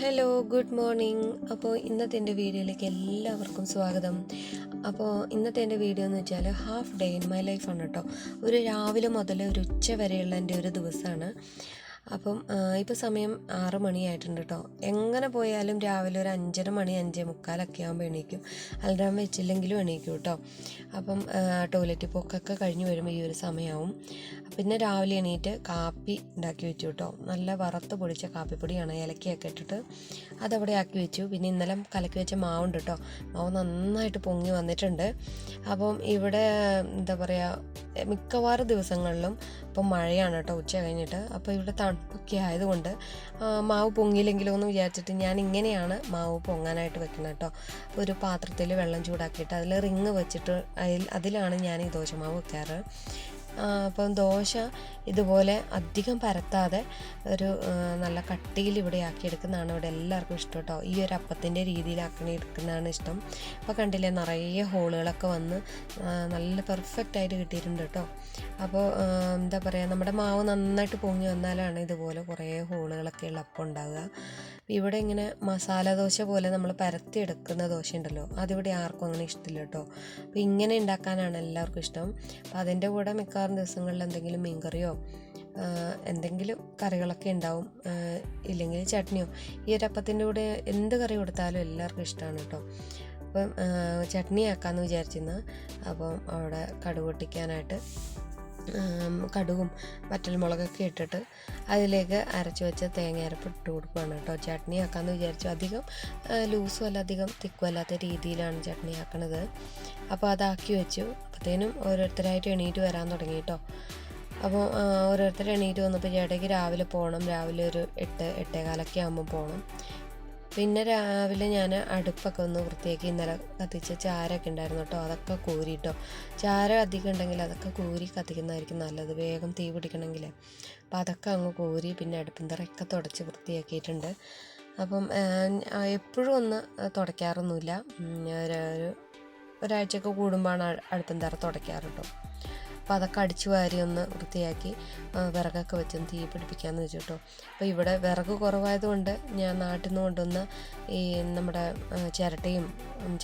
Hello good morning അപ്പോൾ ഇന്നത്തെ എന്റെ വീഡിയോയിലേക്ക് എല്ലാവർക്കും സ്വാഗതം. അപ്പോൾ ഇന്നത്തെ എന്റെ വീഡിയോ എന്ന് വെച്ചാൽ ഹാഫ് ഡേ ഇൻ മൈ ലൈഫാണ് കേട്ടോ ഒരു രാവിലെ മുതൽ ഒരു ഉച്ച വരെയുള്ള എന്റെ ഒരു ദിവസമാണ് അപ്പം ഇപ്പോൾ സമയം ആറ് മണിയായിട്ടുണ്ട് കേട്ടോ എങ്ങനെ പോയാലും രാവിലെ ഒരു അഞ്ചര മണി അഞ്ചേ മുക്കാലൊക്കെ ആകുമ്പോൾ എണീക്കും. അലറാം വെച്ചില്ലെങ്കിലും എണീക്കും കേട്ടോ അപ്പം ടോയ്ലറ്റ് പോക്കൊക്കെ കഴിഞ്ഞ് വരുമ്പോൾ ഈ ഒരു സമയമാവും പിന്നെ രാവിലെ എണീറ്റ് കാപ്പി ഉണ്ടാക്കി വെച്ചു കേട്ടോ നല്ല വറുത്ത് പൊടിച്ച കാപ്പിപ്പൊടിയാണ് ഏലക്കയൊക്കെ ഇട്ടിട്ട് അതവിടെ ആക്കി വെച്ചു. പിന്നെ ഇന്നലെ കലക്കി വെച്ച മാവുണ്ട് കേട്ടോ മാവ് നന്നായിട്ട് പൊങ്ങി വന്നിട്ടുണ്ട്. അപ്പം ഇവിടെ എന്താ പറയുക മിക്കവാറും ദിവസങ്ങളിലും ഇപ്പം മഴയാണ് കേട്ടോ ഉച്ച കഴിഞ്ഞിട്ട്. അപ്പോൾ ഇവിടെ തണുപ്പൊക്കെ ആയതുകൊണ്ട് മാവ് പൊങ്ങിയില്ലെങ്കിലോ എന്ന് വിചാരിച്ചിട്ട് ഞാൻ ഇങ്ങനെയാണ് മാവ് പൊങ്ങാനായിട്ട് വെക്കുന്നത് കേട്ടോ. ഒരു പാത്രത്തിൽ വെള്ളം ചൂടാക്കിയിട്ട് അതിൽ റിങ് വെച്ചിട്ട് അതിൽ അതിലാണ് ഞാൻ ഈ ദോശമാവ് വെക്കാറ്. അപ്പം ദോശ ഇതുപോലെ അധികം പരത്താതെ ഒരു നല്ല കട്ടിയിൽ ഇവിടെ ആക്കി എടുക്കുന്നതാണ് ഇവിടെ എല്ലാവർക്കും ഇഷ്ടം കേട്ടോ. ഈ ഒരു അപ്പത്തിന്റെ രീതിയിലാക്കി എടുക്കുന്നതാണ് ഇഷ്ടം. അപ്പോൾ കണ്ടില്ലേ നിറയെ ഹോളുകളൊക്കെ വന്ന് നല്ല പെർഫെക്റ്റ് ആയിട്ട് കിട്ടിയിട്ടുണ്ട് കേട്ടോ. അപ്പോൾ എന്താ പറയുക നമ്മുടെ മാവ് നന്നായിട്ട് പൊങ്ങി വന്നാലാണ് ഇതുപോലെ കുറേ ഹോളുകളൊക്കെ ഉള്ള അപ്പം ഉണ്ടാകുക ഇവിടെ ഇങ്ങനെ മസാല ദോശ പോലെ നമ്മൾ പരത്തി എടുക്കുന്ന ദോശ ഉണ്ടല്ലോ അതിവിടെ ആർക്കും അങ്ങനെ ഇഷ്ടമില്ല കേട്ടോ. അപ്പോൾ ഇങ്ങനെ ഉണ്ടാക്കാനാണ് എല്ലാവർക്കും ഇഷ്ടം. അപ്പോൾ അതിന്റെ കൂടെ മിക്കവാറും ദിവസങ്ങളിൽ എന്തെങ്കിലും മീൻകറിയോ എന്തെങ്കിലും കറികളൊക്കെ ഉണ്ടാവും ഇല്ലെങ്കിൽ ചട്നിയോ ഈ ഒരു അപ്പത്തിന്റെ കൂടെ എന്ത് കറി കൊടുത്താലും എല്ലാവർക്കും ഇഷ്ടമാണ് കേട്ടോ. അപ്പം ചട്നി ആക്കാമെന്ന് വിചാരിച്ചിരുന്നു. അപ്പം അവിടെ കടുക് പൊട്ടിക്കാനായിട്ട് കടുകും വറ്റൽമുളകൊക്കെ ഇട്ടിട്ട് അതിലേക്ക് അരച്ച് വെച്ച തേങ്ങ അരപ്പ് ഇട്ട് കൊടുക്കുകയാണ് കേട്ടോ. ചട്നി ആക്കാമെന്ന് വിചാരിച്ചു. അധികം ലൂസും അല്ല അധികം തിക്കും അല്ലാത്ത രീതിയിലാണ് ചട്നി ആക്കണത്. അപ്പോൾ അതാക്കി വെച്ചു. അപ്പോഴത്തേനും ഓരോരുത്തരായിട്ട് എണീറ്റ് വരാൻ തുടങ്ങി കേട്ടോ. അപ്പോൾ ഓരോരുത്തർ എണീറ്റ് വന്നപ്പോൾ ചേട്ടയ്ക്ക് രാവിലെ പോകണം. രാവിലെ ഒരു എട്ട് എട്ടേകാലൊക്കെ ആകുമ്പോൾ പോകണം. പിന്നെ രാവിലെ ഞാൻ അടുപ്പൊക്കെ ഒന്ന് വൃത്തിയാക്കി ഇന്നലെ കത്തിച്ച ചാരമൊക്കെ ഉണ്ടായിരുന്നു കേട്ടോ അതൊക്കെ കോരി കേട്ടോ. ചാരം അധികം ഉണ്ടെങ്കിൽ അതൊക്കെ കോരി കത്തിക്കുന്നതായിരിക്കും നല്ലത്. വേഗം തീ പിടിക്കണമെങ്കിൽ അപ്പോൾ അതൊക്കെ അങ്ങ് കോരി പിന്നെ അടുപ്പിൻ തറയൊക്കെ തുടച്ച് വൃത്തിയാക്കിയിട്ടുണ്ട്. അപ്പം എപ്പോഴും ഒന്ന് തുടയ്ക്കാറൊന്നുമില്ല. ഒരു ഒരാഴ്ചയൊക്കെ കൂടുമ്പോഴാണ് അടുപ്പിൻ തറ തുടയ്ക്കാറ് അപ്പോൾ അതൊക്കെ അടിച്ചു വാരി ഒന്ന് വൃത്തിയാക്കി വിറകൊക്കെ വെച്ചൊന്ന് തീ പിടിപ്പിക്കാമെന്ന് വെച്ചു കേട്ടോ അപ്പോൾ ഇവിടെ വിറക് കുറവായതുകൊണ്ട് ഞാൻ നാട്ടിൽ നിന്ന് കൊണ്ടുവന്ന ഈ നമ്മുടെ ചിരട്ടയും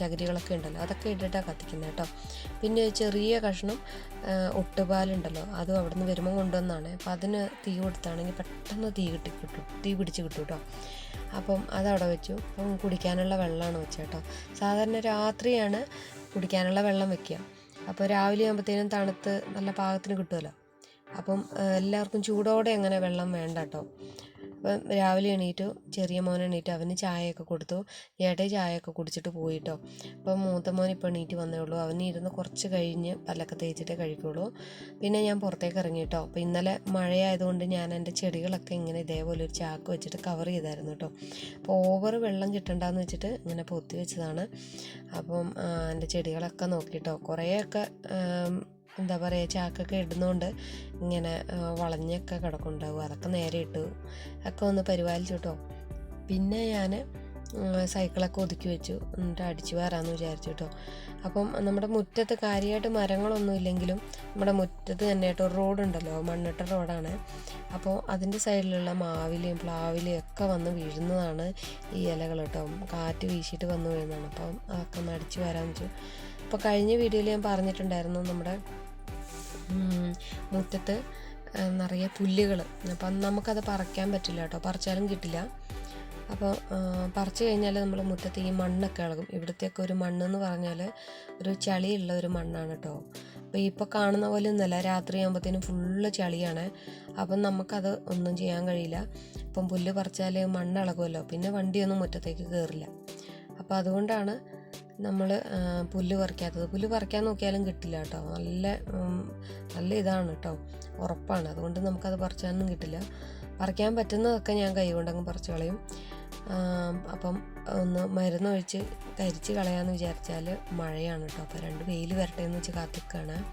ചകിരികളൊക്കെ ഉണ്ടല്ലോ അതൊക്കെ ഇട്ടിട്ടാണ് കത്തിക്കുന്നത് കേട്ടോ. പിന്നെ ചെറിയ കഷ്ണം ഒട്ടുപാലുണ്ടല്ലോ അതും അവിടെ നിന്ന് വരുമ്പോൾ കൊണ്ടുവന്നാണ്. അപ്പോൾ അതിന് തീ കൊടുത്താണെങ്കിൽ പെട്ടെന്ന് തീ കിട്ടി കിട്ടും തീ പിടിച്ച് കിട്ടും കേട്ടോ. അപ്പം അതവിടെ വെച്ചു. അപ്പം കുടിക്കാനുള്ള വെള്ളമാണ് വെച്ചേട്ടോ സാധാരണ രാത്രിയാണ് കുടിക്കാനുള്ള വെള്ളം വെക്കുക. അപ്പോൾ രാവിലെ ആകുമ്പോഴത്തേനും തണുത്ത് നല്ല പാകത്തിന് കിട്ടുമല്ലോ. അപ്പം എല്ലാവർക്കും ചൂടോടെ അങ്ങനെ വെള്ളം വേണ്ട കേട്ടോ. അപ്പം രാവിലെ എണീറ്റു ചെറിയ മോൻ എണീറ്റു അവന് ചായയൊക്കെ കൊടുത്തു. ചേട്ടൻ ചായയൊക്കെ കുടിച്ചിട്ട് പോയിട്ടോ. അപ്പം മൂത്ത മോൻ ഇപ്പോൾ എണീറ്റ് വന്നേ ഉള്ളൂ. അവന് ഇരുന്ന് കുറച്ച് കഴിഞ്ഞ് പല്ലൊക്കെ തേച്ചിട്ടേ കഴിക്കുള്ളൂ. പിന്നെ ഞാൻ പുറത്തേക്ക് ഇറങ്ങി കേട്ടോ അപ്പോൾ ഇന്നലെ മഴയായതുകൊണ്ട് ഞാൻ എന്റെ ചെടികളൊക്കെ ഇങ്ങനെ ഇതേപോലെ ഒരു ചാക്ക് വെച്ചിട്ട് കവർ ചെയ്തായിരുന്നു കേട്ടോ അപ്പോൾ ഓവർ വെള്ളം കിട്ടണ്ടെന്ന് വെച്ചിട്ട് ഇങ്ങനെ പൊത്തി വെച്ചതാണ്. അപ്പം എന്റെ ചെടികളൊക്കെ നോക്കിയിട്ടോ കുറേയൊക്കെ എന്താ പറയുക ചാക്കൊക്കെ ഇടുന്നതുകൊണ്ട് ഇങ്ങനെ വളഞ്ഞൊക്കെ കിടക്കുന്നുണ്ടാവും. അതൊക്കെ നേരെ ഇട്ടു. ഒക്കെ ഒന്ന് പരിപാലിച്ചു കേട്ടോ പിന്നെ ഞാൻ സൈക്കിളൊക്കെ ഒതുക്കി വെച്ചു. എന്നിട്ട് അടിച്ചു വരാമെന്ന് വിചാരിച്ചു കേട്ടോ അപ്പം നമ്മുടെ മുറ്റത്ത് കാര്യമായിട്ട് മരങ്ങളൊന്നും ഇല്ലെങ്കിലും നമ്മുടെ മുറ്റത്ത് തന്നെ കേട്ടോ റോഡുണ്ടല്ലോ മണ്ണിട്ട റോഡാണ്. അപ്പോൾ അതിന്റെ സൈഡിലുള്ള മാവിലെയും പ്ലാവിലെയും ഒക്കെ വന്ന് വീഴുന്നതാണ് ഈ ഇലകൾ കേട്ടോ കാറ്റ് വീശിയിട്ട് വന്ന് വീഴുന്നതാണ്. അപ്പം അതൊക്കെ ഒന്ന് അടിച്ചു വരാമെന്ന് വെച്ചു. അപ്പോൾ കഴിഞ്ഞ വീഡിയോയിൽ ഞാൻ പറഞ്ഞിട്ടുണ്ടായിരുന്നു നമ്മുടെ മുറ്റത്ത് നിറയെ പുല്ലുകൾ അപ്പം നമുക്കത് പറിക്കാൻ പറ്റില്ല കേട്ടോ. പറിച്ചാലും കിട്ടില്ല. അപ്പോൾ പറിച്ചു കഴിഞ്ഞാൽ നമ്മൾ മുറ്റത്ത് ഈ മണ്ണൊക്കെ ഇളകും. ഇവിടത്തെയൊക്കെ ഒരു മണ്ണെന്ന് പറഞ്ഞാൽ ഒരു ചളിയുള്ള ഒരു മണ്ണാണ് കേട്ടോ അപ്പോൾ ഇപ്പോൾ കാണുന്ന പോലെ ഒന്നുമല്ല. രാത്രി ആകുമ്പോഴത്തേനും ഫുള്ള് ചളിയാണ്. അപ്പം നമുക്കത് ഒന്നും ചെയ്യാൻ കഴിയില്ല. ഇപ്പം പുല്ല് പറിച്ചാൽ മണ്ണ് ഇളകുമല്ലോ. പിന്നെ വണ്ടിയൊന്നും മുറ്റത്തേക്ക് കയറില്ല അപ്പോൾ അതുകൊണ്ടാണ് നമ്മൾ പുല്ല് പറിക്കാത്തത്. പുല്ല് പറിക്കാൻ നോക്കിയാലും കിട്ടില്ല കേട്ടോ. നല്ല നല്ല ഇതാണ് കേട്ടോ. ഉറപ്പാണ്. അതുകൊണ്ട് നമുക്കത് പറിച്ചാനൊന്നും കിട്ടില്ല. പറിക്കാൻ പറ്റുന്നതൊക്കെ ഞാൻ കൈ കൊണ്ടങ്ങ് പറിച്ച് കളയും. അപ്പം ഒന്ന് മരുന്നൊഴിച്ച് കരിച്ച് കളയാമെന്ന് വിചാരിച്ചാൽ മഴയാണ് കേട്ടോ. അപ്പോൾ രണ്ട് വെയിൽ വരട്ടെ എന്ന് വെച്ച് കാത്തിക്കാണ്.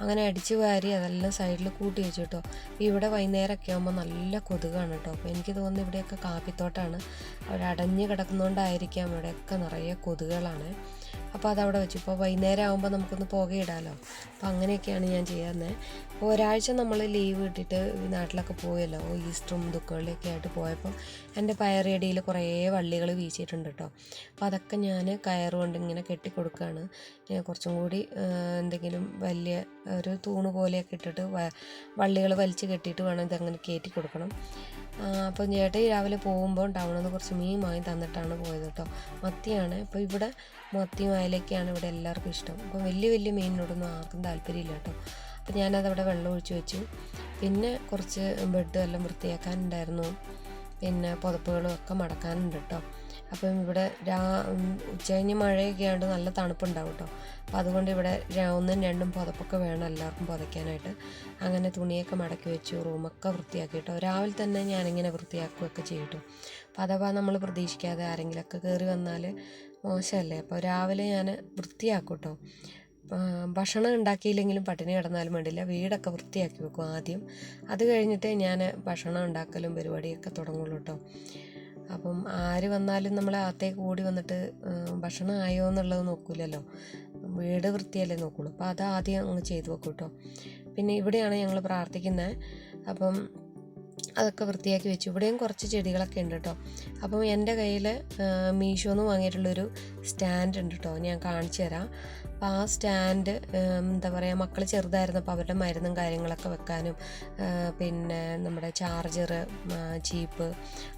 അങ്ങനെ അടിച്ചു വാരി അതെല്ലാം സൈഡിൽ കൂട്ടി വെച്ചു കേട്ടോ ഇവിടെ വൈകുന്നേരമൊക്കെ ആകുമ്പോൾ നല്ല കൊതുകാണ് കേട്ടോ അപ്പോൾ എനിക്ക് തോന്നുന്നു ഇവിടെയൊക്കെ കാപ്പിത്തോട്ടാണ്. അവിടെ അടഞ്ഞു കിടക്കുന്നതുകൊണ്ടായിരിക്കാം ഇവിടെയൊക്കെ നിറയെ കൊതുകുകളാണ്. അപ്പോൾ അതവിടെ വെച്ചു. ഇപ്പോൾ വൈകുന്നേരം ആകുമ്പോൾ നമുക്കൊന്ന് പുകയിടാമല്ലോ അപ്പോൾ അങ്ങനെയൊക്കെയാണ് ഞാൻ ചെയ്യുന്നത് അപ്പോൾ ഒരാഴ്ച നമ്മൾ ലീവ് ഇട്ടിട്ട് നാട്ടിലൊക്കെ പോയല്ലോ. ഈസ്റ്ററും ദുഃഖകളിലൊക്കെ ആയിട്ട് പോയപ്പോൾ എന്റെ പയറിയടിയിൽ കുറേ വള്ളികൾ വീശിയിട്ടുണ്ട് കേട്ടോ അപ്പോൾ അതൊക്കെ ഞാൻ കയറുകൊണ്ട് ഇങ്ങനെ കെട്ടിക്കൊടുക്കുകയാണ് കുറച്ചും കൂടി എന്തെങ്കിലും വലിയ ഒരു തൂണ് പോലെയൊക്കെ ഇട്ടിട്ട് വള്ളികൾ വലിച്ച് കെട്ടിയിട്ട് വേണം ഇതങ്ങനെ കയറ്റി കൊടുക്കണം. അപ്പോൾ ചേട്ടൻ രാവിലെ പോകുമ്പോൾ ടൗണിൽ നിന്ന് കുറച്ച് മീൻ വാങ്ങി തന്നിട്ടാണ് പോയത് കേട്ടോ. മത്തിയാണ്. അപ്പോൾ ഇവിടെ മത്തിയും അയലൊക്കെയാണ് ഇവിടെ എല്ലാവർക്കും ഇഷ്ടം. അപ്പോൾ വലിയ വലിയ മീനിനോടൊന്നും ആർക്കും താല്പര്യമില്ല കേട്ടോ. അപ്പോൾ ഞാനതവിടെ വെള്ളം ഒഴിച്ച് വെച്ചു. പിന്നെ കുറച്ച് ബെഡ് എല്ലാം വൃത്തിയാക്കാനുണ്ടായിരുന്നു. പിന്നെ പുതപ്പുകളും ഒക്കെ മടക്കാനുണ്ട് കേട്ടോ. അപ്പം ഇവിടെ രാ ഉച്ചകഴിഞ്ഞ് ഉച്ച കഴിഞ്ഞ് മഴയൊക്കെ ആയതുകൊണ്ട് നല്ല തണുപ്പുണ്ടാവും കേട്ടോ അപ്പം അതുകൊണ്ട് ഇവിടെ ഒന്നും രണ്ടും പുതപ്പൊക്കെ വേണം എല്ലാവർക്കും പുതയ്ക്കാനായിട്ട്. അങ്ങനെ തുണിയൊക്കെ മടക്കി വെച്ചു റൂമൊക്കെ വൃത്തിയാക്കി കേട്ടോ രാവിലെ തന്നെ ഞാനിങ്ങനെ വൃത്തിയാക്കുകയൊക്കെ ചെയ്യും അപ്പോൾ അഥവാ നമ്മൾ പ്രതീക്ഷിക്കാതെ ആരെങ്കിലുമൊക്കെ കയറി വന്നാൽ മോശമല്ലേ? അപ്പോൾ രാവിലെ ഞാൻ വൃത്തിയാക്കും കേട്ടോ ഭക്ഷണം ഉണ്ടാക്കിയില്ലെങ്കിലും പട്ടിണി കിടന്നാലും വേണ്ടില്ല. വീടൊക്കെ വൃത്തിയാക്കി വെക്കും ആദ്യം. അത് കഴിഞ്ഞിട്ടേ ഞാൻ ഭക്ഷണം ഉണ്ടാക്കലും പരിപാടിയൊക്കെ തുടങ്ങുള്ളൂ കേട്ടോ അപ്പം ആര് വന്നാലും നമ്മളെ അകത്തേക്ക് ഓടി വന്നിട്ട് ഭക്ഷണം ആയോ എന്നുള്ളത് നോക്കില്ലല്ലോ വീട് വൃത്തിയല്ലേ നോക്കുള്ളൂ. അപ്പോൾ അത് ആദ്യം അങ്ങ് ചെയ്തു വെക്കും കേട്ടോ പിന്നെ ഇവിടെയാണ് ഞങ്ങൾ പ്രാർത്ഥിക്കുന്നത് അപ്പം അതൊക്കെ വൃത്തിയാക്കി വെച്ചു. ഇവിടെയും കുറച്ച് ചെടികളൊക്കെ ഉണ്ട് കേട്ടോ അപ്പം എന്റെ കയ്യിൽ മീഷോന്ന് വാങ്ങിയിട്ടുള്ളൊരു സ്റ്റാൻഡ് ഉണ്ട് കേട്ടോ ഞാൻ കാണിച്ചു തരാം. അപ്പം ആ സ്റ്റാൻഡ് എന്താ പറയുക മക്കൾ ചെറുതായിരുന്നപ്പോൾ അവരുടെ മരുന്നും കാര്യങ്ങളൊക്കെ വെക്കാനും പിന്നെ നമ്മുടെ ചാർജർ ചീപ്പ്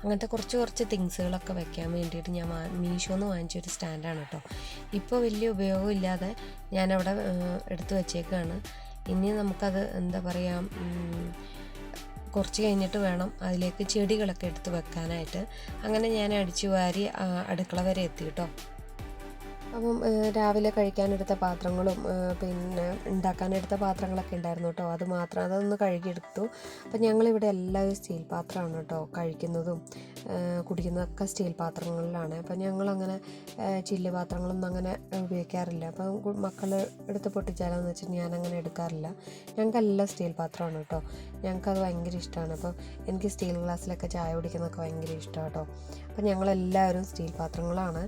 അങ്ങനത്തെ കുറച്ച് കുറച്ച് തിങ്സുകളൊക്കെ വെക്കാൻ വേണ്ടിയിട്ട് ഞാൻ മീഷോന്ന് വാങ്ങിച്ചൊരു സ്റ്റാൻഡാണ് കേട്ടോ ഇപ്പോൾ വലിയ ഉപയോഗമില്ലാതെ ഞാനവിടെ എടുത്തു വച്ചേക്കാണ്. ഇനി നമുക്കത് എന്താ പറയുക കുറച്ച് കഴിഞ്ഞിട്ട് വേണം അതിലേക്ക് ചെടികളൊക്കെ എടുത്ത് വെക്കാനായിട്ട്. അങ്ങനെ ഞാൻ അടിച്ചു വാരി അടുക്കള വരെ എത്തി കേട്ടോ. അപ്പം രാവിലെ കഴിക്കാനെടുത്ത പാത്രങ്ങളും പിന്നെ ഉണ്ടാക്കാനെടുത്ത പാത്രങ്ങളൊക്കെ ഉണ്ടായിരുന്നു കേട്ടോ. അത് മാത്രം അതൊന്ന് കഴുകിയെടുത്തു. അപ്പം ഞങ്ങളിവിടെ എല്ലാവരും സ്റ്റീൽ പാത്രമാണ് കേട്ടോ കഴിക്കുന്നതും കുടിക്കുന്നതൊക്കെ സ്റ്റീൽ പാത്രങ്ങളിലാണ്. അപ്പം ഞങ്ങളങ്ങനെ ചില്ല് പാത്രങ്ങളൊന്നും അങ്ങനെ ഉപയോഗിക്കാറില്ല. അപ്പം മക്കൾ എടുത്ത് പൊട്ടിച്ചാലോന്ന് വെച്ചിട്ട് ഞാനങ്ങനെ എടുക്കാറില്ല. ഞങ്ങൾക്കെല്ലാം സ്റ്റീൽ പാത്രമാണ് കേട്ടോ. ഞങ്ങൾക്കത് ഭയങ്കര ഇഷ്ടമാണ് അപ്പോൾ എനിക്ക് സ്റ്റീൽ ഗ്ലാസ്സിലൊക്കെ ചായ കുടിക്കുന്നതൊക്കെ ഭയങ്കര ഇഷ്ടമാണ് കേട്ടോ. അപ്പം ഞങ്ങളെല്ലാവരും സ്റ്റീൽ പാത്രങ്ങളാണ്.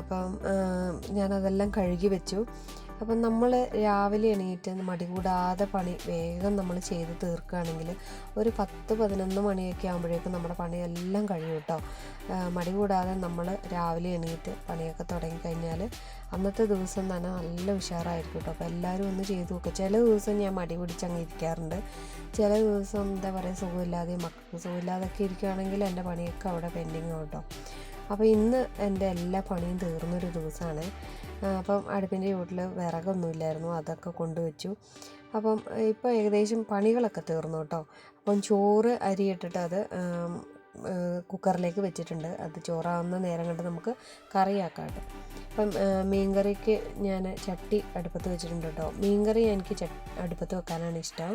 അപ്പം ഞാനതെല്ലാം കഴുകി വെച്ചു. അപ്പം നമ്മൾ രാവിലെ എണീറ്റ് മടി കൂടാതെ പണി വേഗം നമ്മൾ ചെയ്ത് തീർക്കുകയാണെങ്കിൽ ഒരു പത്ത് പതിനൊന്ന് മണിയൊക്കെ ആകുമ്പോഴേക്കും നമ്മുടെ പണിയെല്ലാം കഴിയും കേട്ടോ. മടി കൂടാതെ നമ്മൾ രാവിലെ എണീറ്റ് പണിയൊക്കെ തുടങ്ങിക്കഴിഞ്ഞാൽ അന്നത്തെ ദിവസം തന്നെ നല്ല ഉഷാറായിരിക്കും കേട്ടോ. അപ്പോൾ എല്ലാവരും ഒന്ന് ചെയ്ത് നോക്കുക ചില ദിവസം ഞാൻ മടി പിടിച്ച് അങ്ങ് ഇരിക്കാറുണ്ട്. ചില ദിവസം എന്താ പറയുക സുഖമില്ലാതെ മക്കൾക്ക് സുഖമില്ലാതൊക്കെ ഇരിക്കുകയാണെങ്കിൽ എന്റെ പണിയൊക്കെ അവിടെ പെൻഡിങ് കേട്ടോ. അപ്പോൾ ഇന്ന് എന്റെ എല്ലാ പണിയും തീർന്നൊരു ദിവസമാണ്. അപ്പം അടുപ്പിന്റെ ചൂട്ടിൽ വിറകൊന്നുമില്ലായിരുന്നു അതൊക്കെ കൊണ്ടുവച്ചു. അപ്പം ഇപ്പോൾ ഏകദേശം പണികളൊക്കെ തീർന്നു കേട്ടോ. അപ്പം ചോറ് അരിയിട്ടിട്ട് അത് കുക്കറിലേക്ക് വെച്ചിട്ടുണ്ട്. അത് ചോറാവുന്ന നേരം കണ്ട് നമുക്ക് കറിയാക്കാം അപ്പം മീൻകറിക്ക് ഞാൻ ചട്ടി അടുപ്പത്ത് വെച്ചിട്ടുണ്ട് കേട്ടോ. മീൻകറി എനിക്ക് അടുപ്പത്ത് വെക്കാനാണ് ഇഷ്ടം.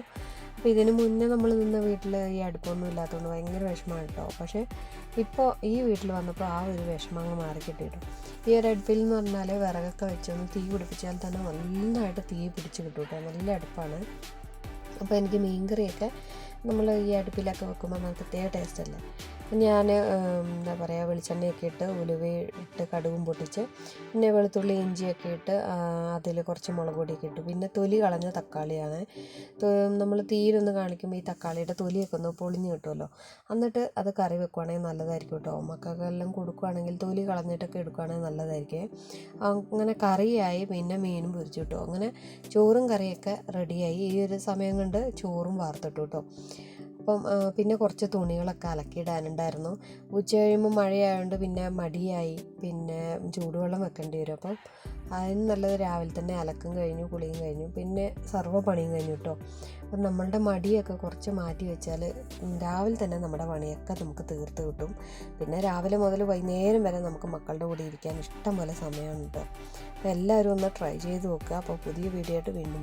അപ്പോൾ ഇതിന് മുന്നേ നമ്മൾ നിന്ന വീട്ടിൽ ഈ അടുപ്പൊന്നും ഇല്ലാത്തതുകൊണ്ട് ഭയങ്കര വിഷമമാണ് കേട്ടോ. പക്ഷേ ഇപ്പോൾ ഈ വീട്ടിൽ വന്നപ്പോൾ ആ ഒരു വിഷമം അങ്ങ് മാറി കിട്ടിയിട്ടു ഈ ഒരു അടുപ്പിൽ എന്ന് പറഞ്ഞാൽ വിറകൊക്കെ വെച്ചൊന്ന് തീ പിടിപ്പിച്ചാൽ തന്നെ നന്നായിട്ട് തീ പിടിച്ച് കിട്ടും കേട്ടോ. നല്ല അടുപ്പാണ്. അപ്പോൾ എനിക്ക് മീൻകറിയൊക്കെ നമ്മൾ ഈ അടുപ്പിലൊക്കെ വെക്കുമ്പോൾ നമുക്ക് പ്രത്യേക ടേസ്റ്റ് അല്ലേ? അപ്പം ഞാൻ എന്താ പറയുക വെളിച്ചെണ്ണയൊക്കെ ഇട്ട് ഉലുവയിട്ട് കടുവും പൊട്ടിച്ച് പിന്നെ വെളുത്തുള്ളി ഇഞ്ചിയൊക്കെ ഇട്ട് അതിൽ കുറച്ച് മുളക് പൊടിയൊക്കെ ഇട്ടു. പിന്നെ തൊലി കളഞ്ഞ തക്കാളിയാണ്. നമ്മൾ തീരൊന്ന് കാണിക്കുമ്പോൾ ഈ തക്കാളിയുടെ തൊലിയൊക്കെ ഒന്ന് പൊളിഞ്ഞ് കിട്ടുമല്ലോ എന്നിട്ട് അത് കറി വെക്കുവാണെങ്കിൽ നല്ലതായിരിക്കും കേട്ടോ. മക്കൾക്കെല്ലാം കൊടുക്കുവാണെങ്കിൽ തൊലി കളഞ്ഞിട്ടൊക്കെ എടുക്കുവാണെങ്കിൽ നല്ലതായിരിക്കും. അങ്ങനെ കറിയായി പിന്നെ മീനും പൊരിച്ചു കിട്ടും. അങ്ങനെ ചോറും കറിയൊക്കെ റെഡിയായി. ഈ ഒരു സമയം കൊണ്ട് ചോറും വാർത്തിട്ടു കേട്ടോ. അപ്പം പിന്നെ കുറച്ച് തുണികളൊക്കെ അലക്കിയിടാനുണ്ടായിരുന്നു. ഉച്ച കഴിയുമ്പോൾ മഴയായതുകൊണ്ട് പിന്നെ മടിയായി. പിന്നെ ചൂടുവെള്ളം വെക്കേണ്ടി വരും. അപ്പം അതിന് നല്ലത് രാവിലെ തന്നെ അലക്കും കഴിഞ്ഞു കുളിയും കഴിഞ്ഞു. പിന്നെ സർവ പണിയും കഴിഞ്ഞു കേട്ടോ അപ്പം നമ്മളുടെ മടിയൊക്കെ കുറച്ച് മാറ്റി വെച്ചാൽ രാവിലെ തന്നെ നമ്മുടെ പണിയൊക്കെ നമുക്ക് തീർത്ത് കിട്ടും. പിന്നെ രാവിലെ മുതൽ വൈകുന്നേരം വരെ നമുക്ക് മക്കളുടെ കൂടെ ഇരിക്കാൻ ഇഷ്ടം പോലെ സമയമാണ് കേട്ടോ അപ്പോൾ എല്ലാവരും ഒന്ന് ട്രൈ ചെയ്ത് നോക്കുക. അപ്പോൾ പുതിയ വീഡിയോ ആയിട്ട് വീണ്ടും